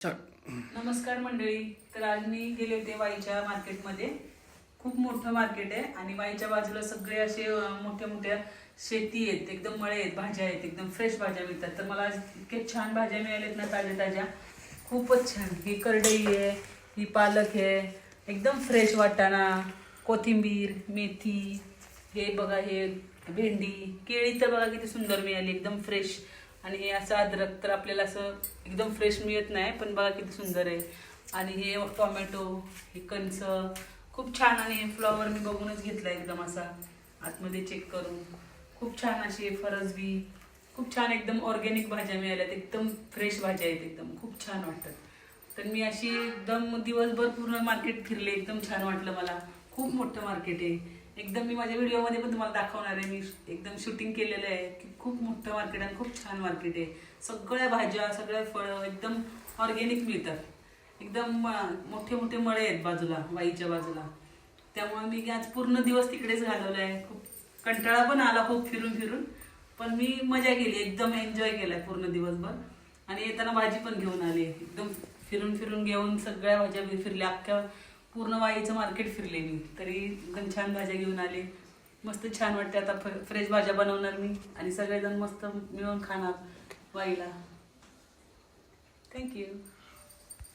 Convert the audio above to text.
नमस्कार मंडळी. तर आज मी गेले होते वाईच्या मार्केटमध्ये. खूप मोठं मार्केट आहे आणि वाईच्या बाजूला सगळे असे मोठ्या मोठ्या शेती आहेत एकदम मळे आहेत भाज्या आहेत एकदम फ्रेश भाज्या मिळतात. तर मला आज इतके छान भाज्या मिळाल्यात ना ताज्या ताज्या खूपच छान. ही करडई आहे ही पालक आहे एकदम फ्रेश वाटाणा कोथिंबीर मेथी हे बघा हे भेंडी केळी तर बघा किती सुंदर मिळाली एकदम फ्रेश आणि हे असं अद्रक तर आपल्याला असं एकदम फ्रेश मिळत नाही पण बघा किती सुंदर आहे. आणि हे टोमॅटो हे कणस खूप छान आणि हे फ्लॉवर मी बघूनच घेतला एकदम असा. आतमध्ये चेक करून. खूप छान अशी फरसबी. खूप छान एकदम ऑर्गॅनिक भाज्या मिळाल्यात. एकदम फ्रेश भाज्या आहेत एकदम. खूप छान वाटतात. तर मी अशी एकदम दिवसभर पूर्ण मार्केट फिरले. एकदम छान वाटलं मला. खूप मोठं मार्केट आहे. एकदम मी माझ्या व्हिडिओमध्ये पण तुम्हाला दाखवणार आहे. मी एकदम शूटिंग केलेलं आहे. की खूप मोठं मार्केट आहे आणि खूप छान मार्केट आहे. सगळ्या भाज्या सगळ्या फळं एकदम ऑर्गेनिक मिळतात. एकदम मोठे मोठे मळे आहेत बाजूला वाईच्या बाजूला. त्यामुळे मी आज पूर्ण दिवस तिकडेच घालवला आहे. खूप कंटाळा पण आला खूप फिरून फिरून. पण मी मजा केली. एकदम एन्जॉय केलाय पूर्ण दिवसभर. आणि येताना भाजी पण घेऊन आली. एकदम फिरून फिरून घेऊन सगळ्या भाज्या मी फिरल्या. अख्ख्या पूर्ण वाईचं मार्केट फिरले मी. तरी एकदम छान भाज्या घेऊन आले. मस्त छान वाटते आता फ्रेश भाज्या बनवणार मी आणि सगळेजण मस्त मिळून खाणार वाईला. थँक्यू